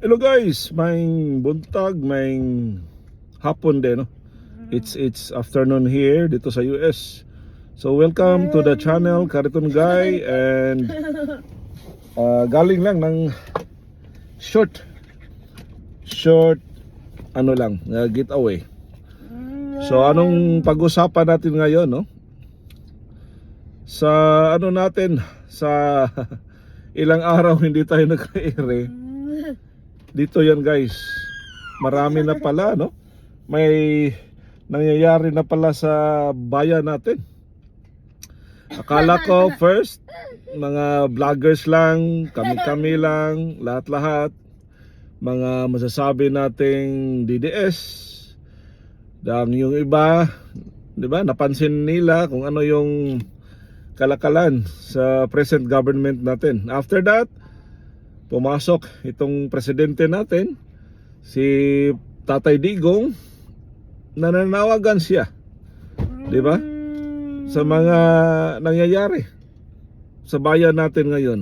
Hello guys, may buntag, may hapon din, no? It's it's afternoon here dito sa US. So welcome to the channel Kariton Guy and uh, galing lang ng short short ano lang, uh, getaway. So anong pag-usapan natin ngayon, no? Sa ano natin sa ilang araw hindi tayo nagka-air dito yan guys. Marami na pala no? May nangyayari na pala sa bayan natin. Akala ko first mga vloggers lang kami-kami lang lahat-lahat. Mga masasabi nating DDS dang yung iba 'di ba napansin nila kung ano yung kalakalan sa present government natin. After that pumasok itong presidente natin si Tatay Digong nananawagan siya 'di ba? Sa mga nangyayari sa bayan natin ngayon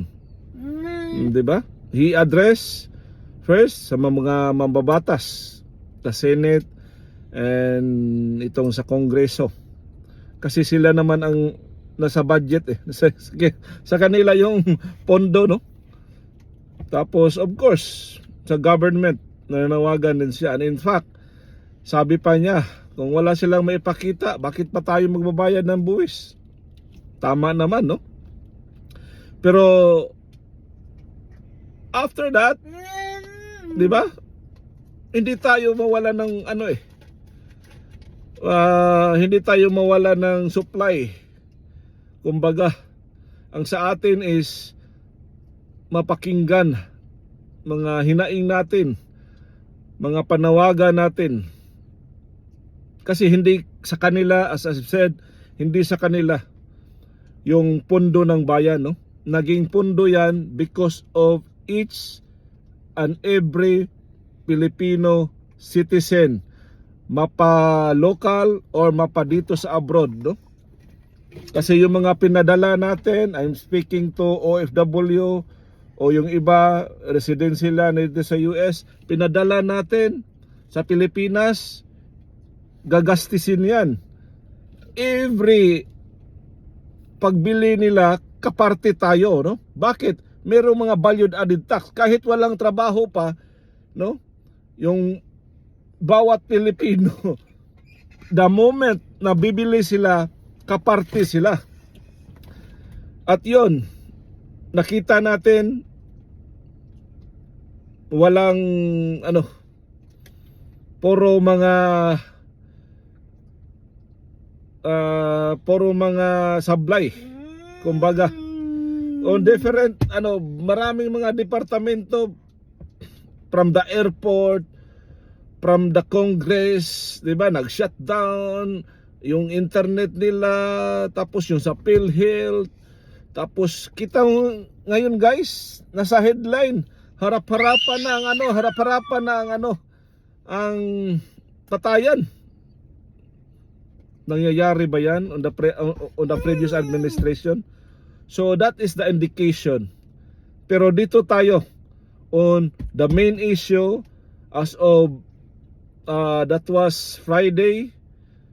'di ba? He address first sa mga mambabatas sa Senate and itong sa Kongreso. Kasi sila naman ang nasa budget eh. Sa, sa kanila yung pondo no tapos of course sa government nananawagan din siya. And in fact sabi pa niya kung wala silang maipakita bakit pa tayo magbabayad ng buwis? Tama naman no? Pero after that di ba? Hindi tayo mawala ng ano eh. Ah, hindi tayo mawala ng supply. Kumbaga ang sa atin is mapakinggan mga hinaing natin mga panawagan natin. Kasi hindi sa kanila as I said hindi sa kanila yung pundo ng bayan no? Naging pundo yan because of each and every Filipino citizen. Mapa local or mapa dito sa abroad no? Kasi yung mga pinadala natin I'm speaking to OFW o yung iba resident sila dito sa US pinadala natin sa Pilipinas. Gagastisin yan. Every pagbili nila kaparte tayo no? Bakit? Merong mga valued added tax. Kahit walang trabaho pa no? Yung bawat Pilipino the moment na bibili sila kaparte sila. At yon nakita natin walang ano puro mga ah, puro mga sablay. Kumbaga on different ano maraming mga departamento from the airport from the congress 'di ba? Nag-shutdown yung internet nila tapos yung sa PhilHealth tapos kita ngayon guys nasa headline harap-harapan na ang ano harap-harapan na ang ano ang patayan. Nangyayari ba yan on the pre, on the previous administration? So that is the indication. Pero dito tayo on the main issue as of uh, that was Friday.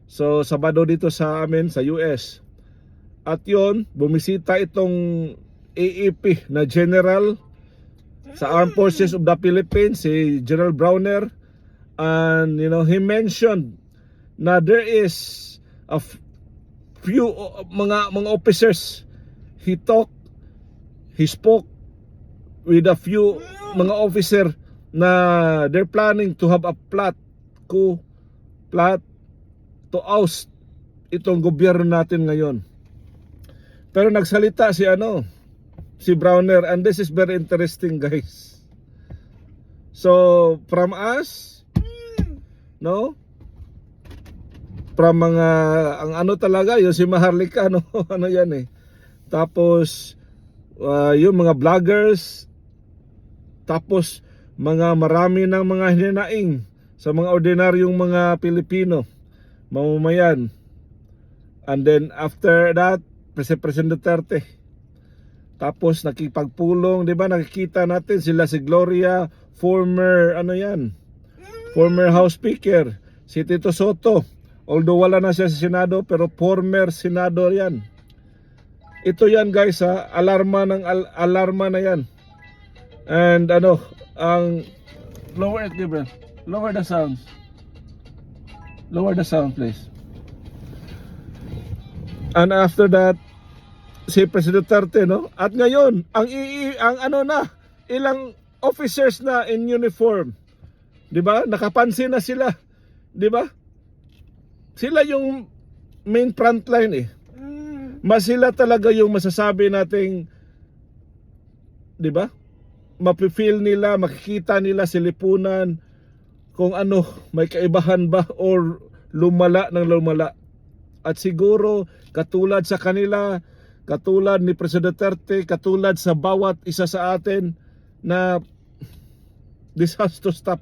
So Sabado dito sa amin sa US at yon bumisita itong AEP na general sa Armed Forces of the Philippines si General Browner. And you know he mentioned na there is a few mga mga officers. He talked he spoke with a few mga officer na they're planning to have a plot coup plot to oust itong gobyerno natin ngayon. Pero nagsalita si ano si Browner and this is very interesting guys. So from us no? From mga ang ano talaga yung si Maharlika no? Ano yan eh. Tapos uh, yung mga vloggers tapos mga marami ng mga hininaing sa mga ordinaryong mga Pilipino mamamayan. And then after that President Duterte Tapos nakipagpulong, 'di ba? Nakikita natin sila si Gloria, former ano 'yan? Former House Speaker, si Tito Soto. Although wala na siya sa Senado, pero former senador 'yan. Ito 'yan guys ha, alarma ng al- alarma na 'yan. And ano, ang lower it, Gabriel. Lower the sound. Lower the sound, please. And after that, si President Duterte, no? At ngayon, ang ii ang ano na, ilang officers na in uniform. 'Di ba? Nakapansin na sila. 'Di ba? Sila yung main frontline eh. Mas sila talaga yung masasabi nating 'di ba? Mapi-feel nila, makikita nila si lipunan kung ano, may kaibahan ba or lumala ng lumala. At siguro katulad sa kanila, katulad ni President Duterte, katulad sa bawat isa sa atin na this has to stop.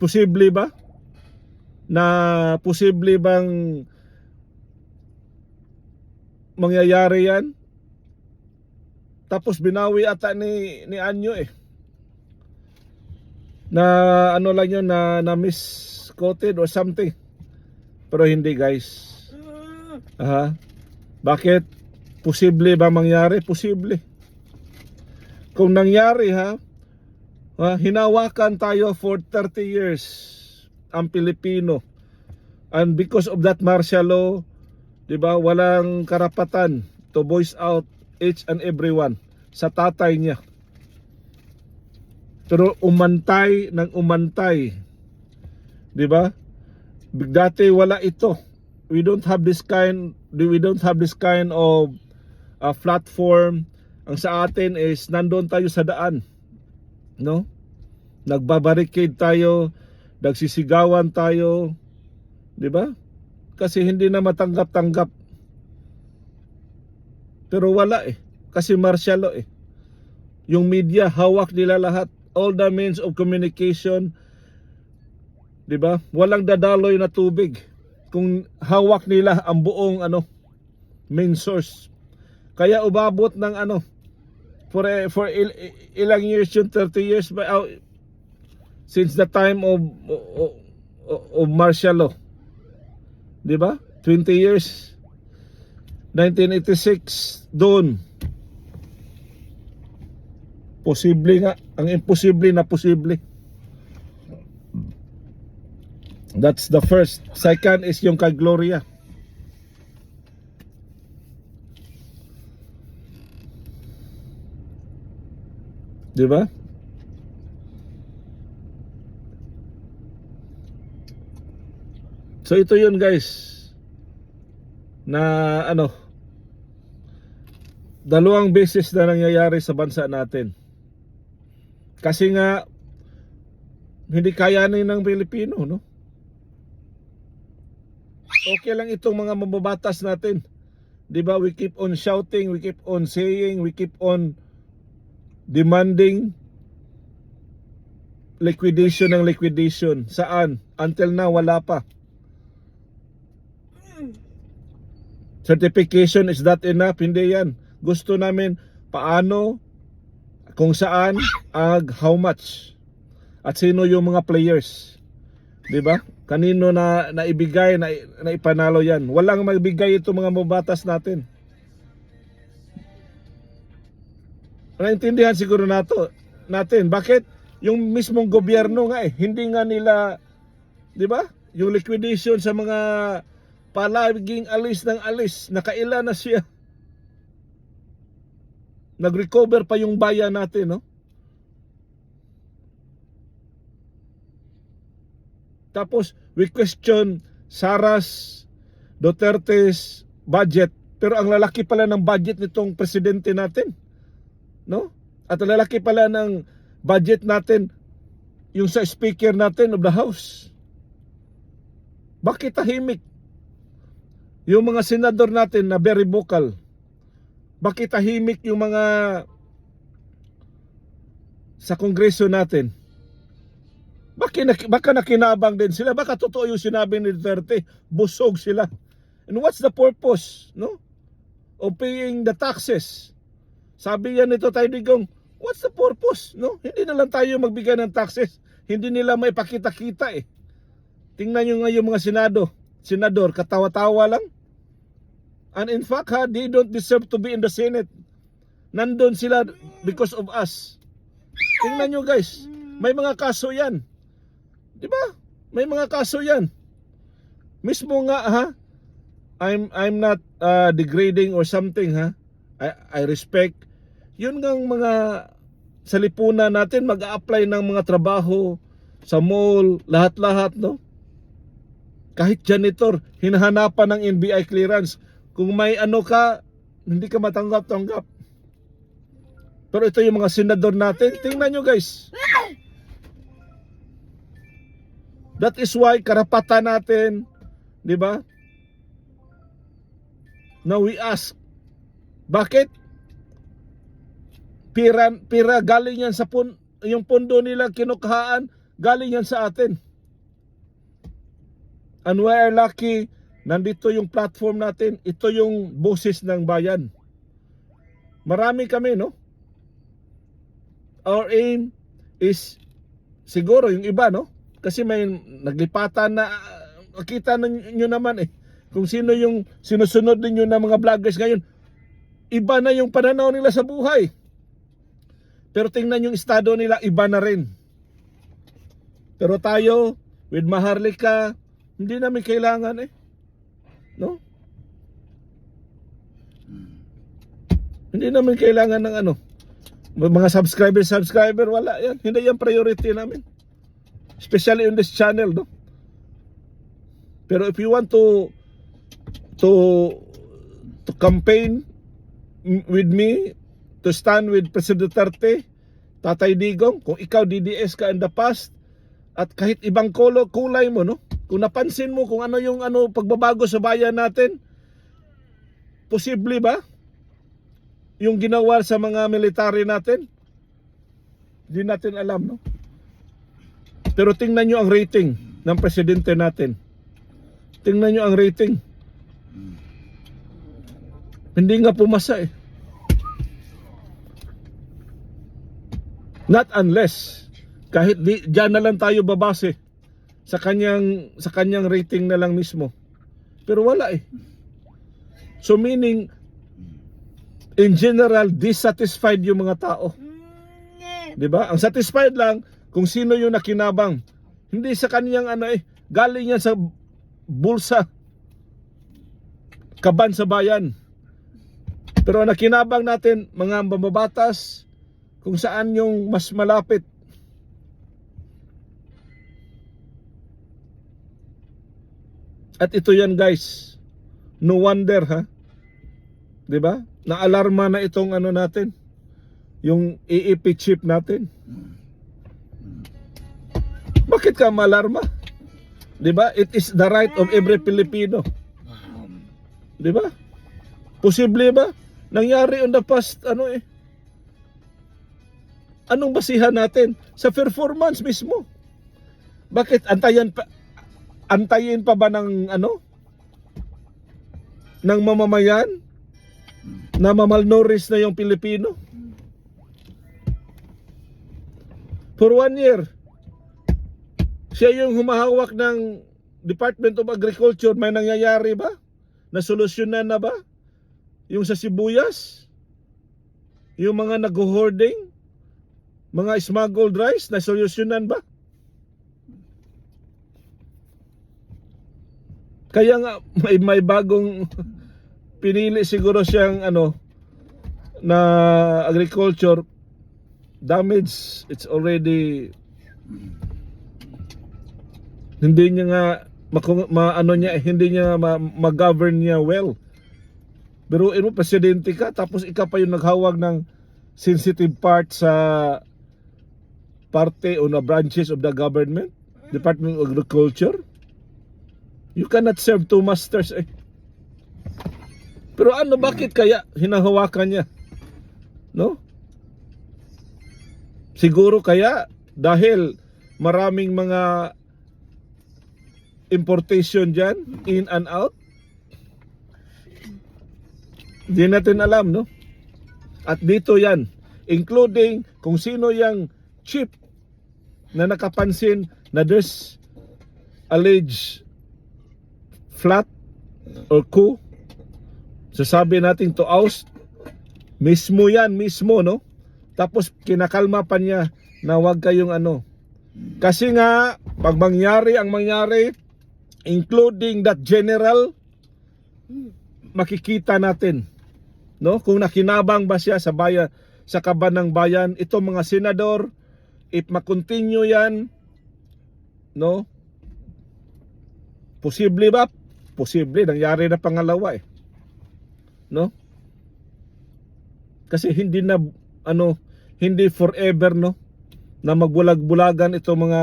Posible ba? Na posible bang mangyayari yan? Tapos binawi ata ni ni Anyo eh. Na ano lang yun na na misquoted or something. Pero hindi guys. Aha. Bakit? Posible ba mangyari? Posible. Kung nangyari ha, ha, hinawakan tayo for 30 years ang Pilipino. And because of that martial law, 'di ba, walang karapatan to voice out each and everyone sa tatay niya. Pero umantay ng umantay. 'Di ba? Dati wala ito. We don't have this kind we don't have this kind of uh, platform. Ang sa atin is nandoon tayo sa daan. No? Nagbabarricade tayo, nagsisigawan tayo, 'di ba? Kasi hindi na matanggap-tanggap. Pero wala eh. Kasi martial law eh. Yung media, hawak nila lahat. All the means of communication. 'Di ba? Walang dadaloy na tubig. Kung hawak nila ang buong ano main source. Kaya umabot ng ano for eh, for il- ilang years yun 30 years ba oh, since the time of of, of martial law. 'Di ba? 20 years 1986 doon posible nga ang imposible na posible that's the first. Second is yung kay Gloria. Di ba? So ito yun guys. Na ano dalawang beses na nangyayari sa bansa natin. Kasi nga hindi kayanin ng Pilipino no okay lang itong mga mababatas natin. 'di ba we keep on shouting we keep on saying we keep on demanding liquidation ng liquidation. Saan? Until now wala pa. Certification is that enough? Hindi yan. Gusto namin paano kung saan ag how much? At sino yung mga players? 'di ba kanino na naibigay na, na ipanalo yan? Walang magbigay ito mga mabatas natin. Naintindihan siguro nato natin. Bakit? Yung mismong gobyerno nga eh hindi nga nila 'di ba? Yung liquidation sa mga palaging alis ng alis nakaila na siya. Nag-recover pa yung bayan natin no Tapos we question Saras Duterte's budget pero ang lalaki pala ng budget nitong presidente natin. No? At ang lalaki pala ng budget natin yung sa speaker natin of the house. Bakit tahimik? Yung mga senador natin na very vocal. Bakit tahimik yung mga sa kongreso natin? Baka, baka nakinabang din sila. Baka totoo yung sinabi ni Duterte. Busog sila. And what's the purpose? No? of paying the taxes. Sabi yan nito tayo digong, what's the purpose? No? Hindi na lang tayo magbigay ng taxes. Hindi nila maipakita-kita eh. Tingnan nyo nga yung mga senado, senador, katawa-tawa lang. And in fact, ha, they don't deserve to be in the Senate. Nandun sila because of us. Tingnan nyo guys, may mga kaso yan. Di ba? May mga kaso yan. Mismo nga ha, I'm I'm not uh, degrading or something ha. I I respect yun ngang mga sa lipunan natin mag-a-apply ng mga trabaho sa mall, lahat-lahat no. Kahit janitor, hinahanapan ng NBI clearance. Kung may ano ka, hindi ka matanggap-tanggap. Pero ito yung mga senador natin. Tingnan nyo guys. That is why karapatan natin, di ba? Now we ask, bakit? Pira, pira galing yan sa pun, yung pundo nila kinukahaan, galing yan sa atin. And we are lucky, nandito yung platform natin, ito yung boses ng bayan. Marami kami, no? Our aim is, siguro yung iba, no? Kasi may naglipatan na, nakita nyo naman eh, kung sino yung sinusunod ninyo ng mga vloggers ngayon, iba na yung pananaw nila sa buhay. Pero tingnan yung estado nila, iba na rin. Pero tayo, with Maharlika, hindi namin kailangan eh. No? Hindi namin kailangan ng ano. Mga subscriber, subscriber, wala yan. Hindi yan priority namin. Especially on this channel, no? Pero if you want to to to campaign with me to stand with President Duterte, Tatay Digong, kung ikaw DDS ka in the past at kahit ibang kolo, kulay mo, no? Kung napansin mo kung ano yung ano pagbabago sa bayan natin, posible ba? Yung ginawa sa mga military natin? Hindi natin alam, no? Pero tingnan nyo ang rating ng presidente natin. Tingnan nyo ang rating. Hindi nga pumasa eh. Not unless kahit di, dyan na lang tayo babase sa kanyang sa kanyang rating na lang mismo. Pero wala eh. So meaning in general dissatisfied yung mga tao. 'Di ba? Ang satisfied lang kung sino yung nakinabang. Hindi sa kanyang ano eh, galing yan sa bulsa. Kaban sa bayan. Pero ang nakinabang natin, mga mababatas, kung saan yung mas malapit. At ito yan guys. No wonder ha. 'Di ba? Naalarma na itong ano natin. Yung EEP chip natin. Bakit ka malarma? 'Di ba? It is the right of every Filipino. 'Di ba? Posible ba? Nangyari on the past ano eh. Anong basihan natin sa performance mismo? Bakit antayan pa antayin pa ba ng ano? ng mamamayan na mamalnourished na yung Pilipino? For one year, siya yung humahawak ng Department of Agriculture. May nangyayari ba? Nasolusyonan na ba? Yung sa sibuyas? Yung mga nag-hoarding? Mga smuggled rice? Nasolusyonan ba? Kaya nga may, may bagong pinili siguro siyang ano na agriculture damage it's already hindi niya nga maku- ma, niya hindi niya ma, ma-govern niya well pero mo presidente ka tapos ikaw pa yung naghawag ng sensitive part sa parte o na branches of the government Department of Agriculture You cannot serve two masters eh. Pero ano, bakit kaya hinahawakan niya? No? Siguro kaya dahil maraming mga importation dyan, in and out. Di natin alam, no? At dito yan, including kung sino yung chief na nakapansin na there's alleged flat or coup. Sasabi natin to oust. Mismo yan, mismo, no? Tapos kinakalma pa niya na wag kayong ano. Kasi nga, pag mangyari ang mangyari, including that general, makikita natin no? Kung nakinabang ba siya sa bayan sa kaban ng bayan ito mga senador if makontinue yan no? Posible ba? Posible. Nangyari na pangalawa eh. No? Kasi hindi na ano hindi forever no na magbulag-bulagan itong mga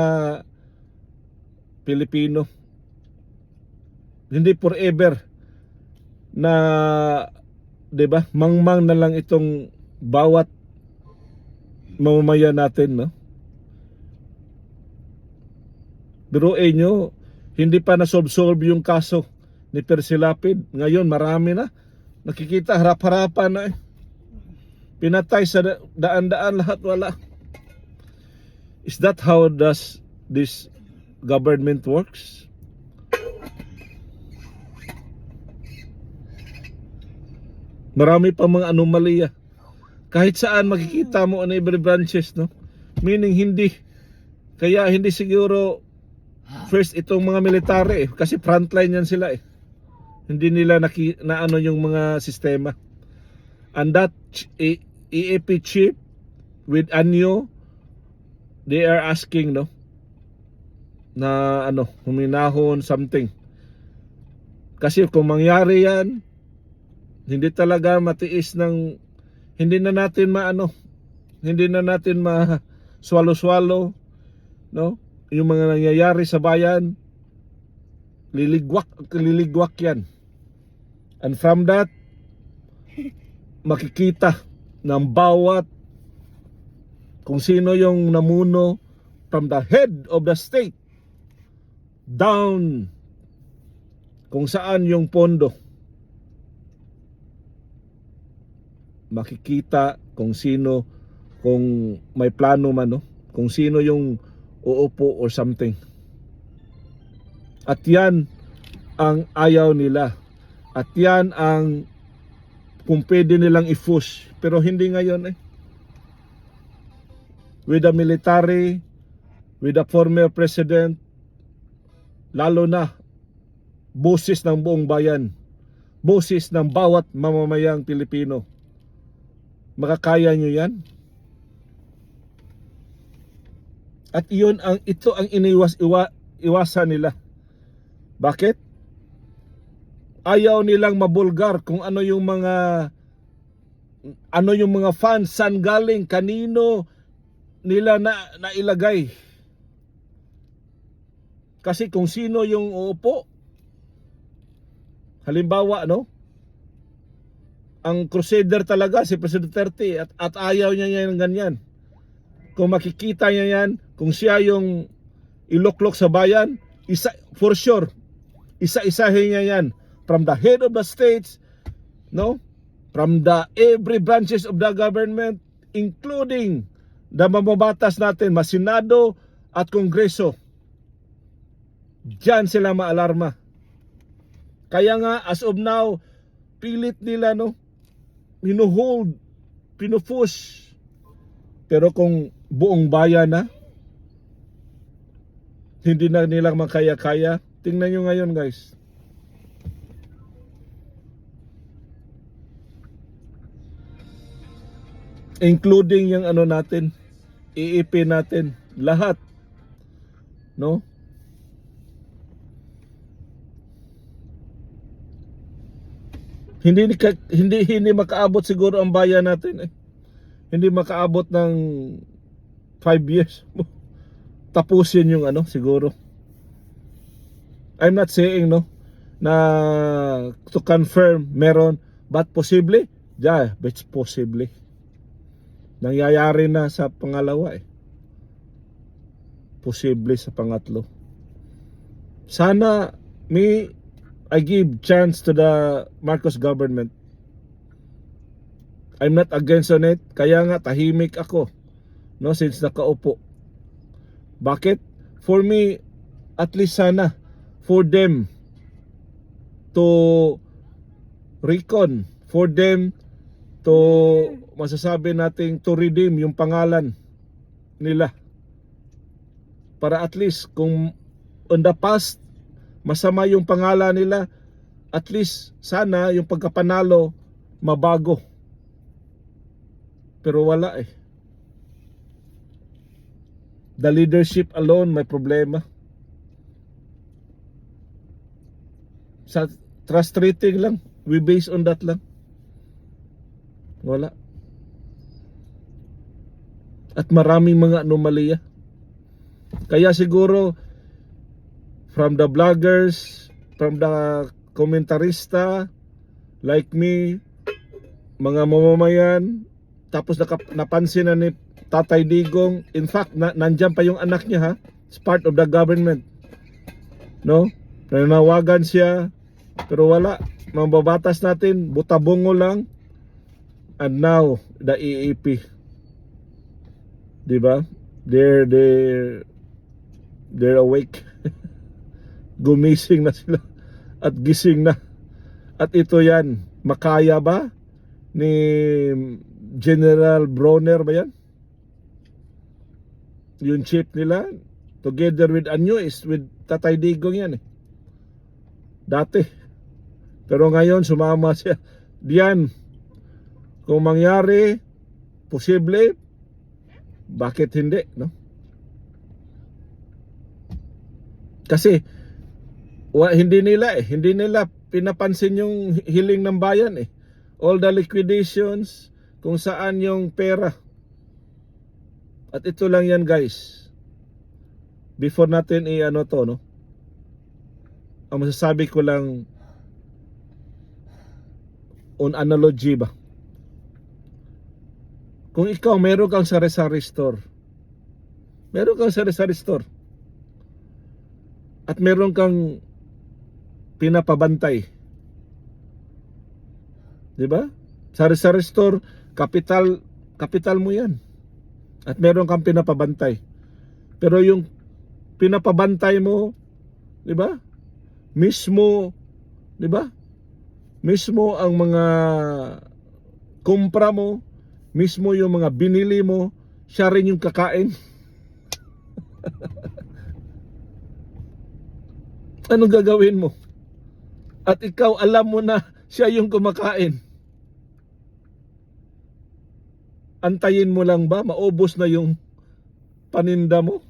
Pilipino hindi forever na 'di ba mangmang na lang itong bawat mamamayan natin no Biruin nyo, hindi pa na-solve yung kaso ni Persilapid. Ngayon, marami na. Nakikita, harap-harapan na eh. Pinatay sa da- daan-daan lahat, wala. Is that how does this government works? Marami pa mga anomalya. Kahit saan makikita mo on every branches, no? Meaning hindi. Kaya hindi siguro first itong mga military eh, kasi frontline yan sila eh. Hindi nila naki, na ano yung mga sistema. And that ch- E- EAP chief with Anyo, they are asking no na ano, huminahon something. Kasi kung mangyari yan, hindi talaga matiis ng hindi na natin maano hindi na natin ma swallow-swallow no yung mga nangyayari sa bayan liligwak liligwak yan and from that makikita ng bawat kung sino yung namuno from the head of the state down kung saan yung pondo. Makikita kung sino kung may plano man no? Kung sino yung uupo or something. At yan ang ayaw nila. At yan ang kung pwede nilang i-push pero hindi ngayon eh with the military with the former president lalo na boses ng buong bayan boses ng bawat mamamayang Pilipino Makakaya nyo yan? At iyon ang ito ang iniwas iwa, iwasan nila. Bakit? Ayaw nilang mabulgar kung ano yung mga ano yung mga fans saan galing kanino nila na nailagay. Kasi kung sino yung uupo halimbawa no ang crusader talaga si President Duterte at, at ayaw niya yan ganyan. Kung makikita niya yan, kung siya yung iloklok sa bayan, isa, for sure, isa-isahin niya yan from the head of the states, no? From the every branches of the government, including the mamabatas natin, masinado at kongreso. Diyan sila maalarma. Kaya nga, as of now, pilit nila, no? hinuhold, pinupush. Pero kung buong bayan na, hindi na nilang makaya-kaya, tingnan nyo ngayon guys. Including yung ano natin, iip natin, lahat. No? Hindi hindi hindi makaabot siguro ang bayan natin eh. Hindi makaabot ng 5 years. Tapusin yung ano siguro. I'm not saying no na to confirm meron but possibly yeah, it's possibly. Nangyayari na sa pangalawa eh. Posible sa pangatlo. Sana may I give chance to the Marcos government I'm not against on it. Kaya nga tahimik ako no since nakaupo. Bakit? For me at least sana for them to recon, for them to masasabi nating to redeem yung pangalan nila. Para at least kung on the past masama yung pangalan nila, at least sana yung pagkapanalo mabago. Pero wala eh. The leadership alone may problema. Sa trust rating lang, we base on that lang. Wala. At maraming mga anomalya. Kaya siguro from the vloggers, from the komentarista like me, mga mamamayan, tapos napansin na ni Tatay Digong, in fact, na, nandyan pa yung anak niya ha, it's part of the government. No? Nananawagan siya, pero wala. Mambabatas natin, butabongo lang. And now, the EEP. Di ba? They're, they're, they're awake. Gumising na sila. At gising na. At ito yan, makaya ba? Ni General Bronner ba yan? Yung chief nila, together with Anyo is with Tatay Digong yan eh. Dati. Pero ngayon sumama siya. Diyan, kung mangyari, posible, bakit hindi, no? Kasi, wa, hindi nila eh, hindi nila pinapansin yung hiling ng bayan eh. All the liquidations, kung saan yung pera. At ito lang yan guys. Before natin i-ano to, no? Ang masasabi ko lang on analogy ba? Kung ikaw meron kang sari-sari store, meron kang sari-sari store, at meron kang pinapabantay, di ba? Sari-sari store, kapital, kapital mo yan. At meron kang pinapabantay. Pero yung pinapabantay mo, di ba? Mismo, di ba? Mismo ang mga kumpra mo, mismo yung mga binili mo, siya rin yung kakain. Anong gagawin mo? At ikaw alam mo na siya yung kumakain. Antayin mo lang ba? Maubos na yung paninda mo?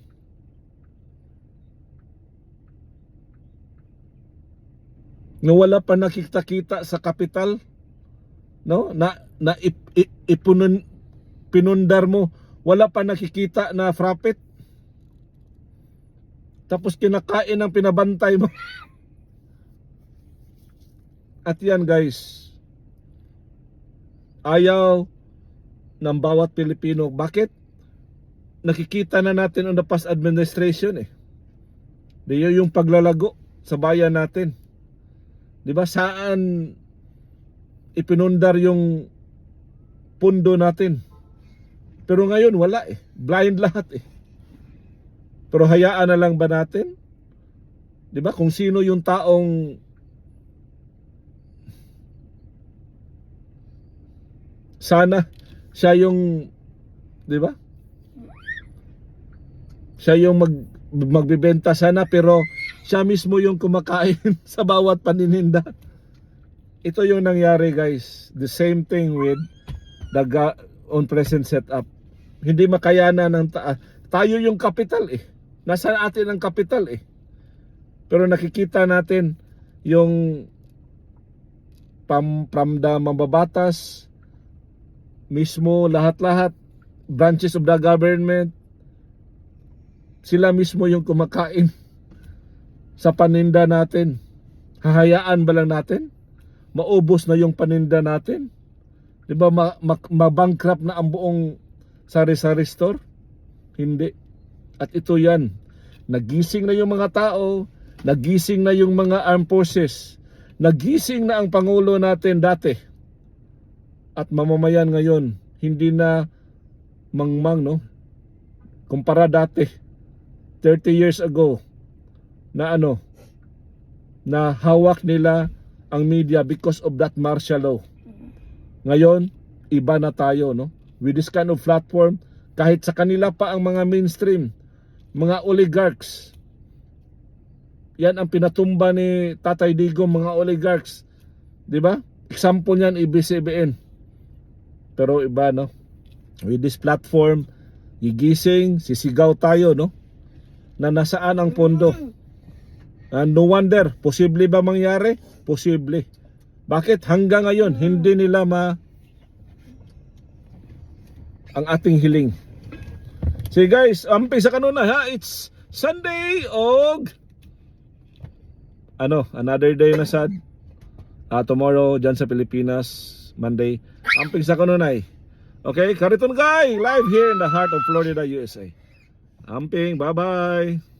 Na wala pa nakita-kita sa kapital? No? Na, na ip, ip, ipunun, pinundar mo, wala pa nakikita na profit? Tapos kinakain ang pinabantay mo. At yan guys, ayaw ng bawat Pilipino. Bakit? Nakikita na natin on the past administration eh. Di yun yung paglalago sa bayan natin. Di ba saan ipinundar yung pundo natin? Pero ngayon wala eh. Blind lahat eh. Pero hayaan na lang ba natin? 'Di ba? Kung sino yung taong sana siya yung 'di ba? Siya yung mag magbebenta sana pero siya mismo yung kumakain sa bawat panininda. Ito yung nangyari guys. The same thing with the ga- on present setup. Hindi makayana ng ta- tayo yung capital eh. Nasa atin ang capital eh. Pero nakikita natin yung pam, the mababatas mismo lahat-lahat branches of the government sila mismo yung kumakain sa paninda natin. Hahayaan ba lang natin? Maubos na yung paninda natin? 'Di ba ma- ma- mabankrupt na ang buong sari-sari store? Hindi. At ito 'yan. Nagising na yung mga tao, nagising na yung mga armed forces. Nagising na ang pangulo natin dati. at mamamayan ngayon hindi na mangmang no kumpara dati 30 years ago na ano na hawak nila ang media because of that martial law ngayon iba na tayo no? With this kind of platform kahit sa kanila pa ang mga mainstream mga oligarchs yan ang pinatumba ni Tatay Digo mga oligarchs. Di ba? Example niyan ABS-CBN pero iba no? With this platform gigising sisigaw tayo no? Na nasaan ang pondo? And no wonder posible ba mangyari? Posible bakit hanggang ngayon hindi nila ma ang ating hiling Sige guys, amping sa kanuna ha. It's Sunday og ano, another day na sad. Ah, tomorrow dyan sa Pilipinas, Monday. Amping sa kanunay. Okay, Kariton Guy, live here in the heart of Florida, USA. Amping, bye-bye.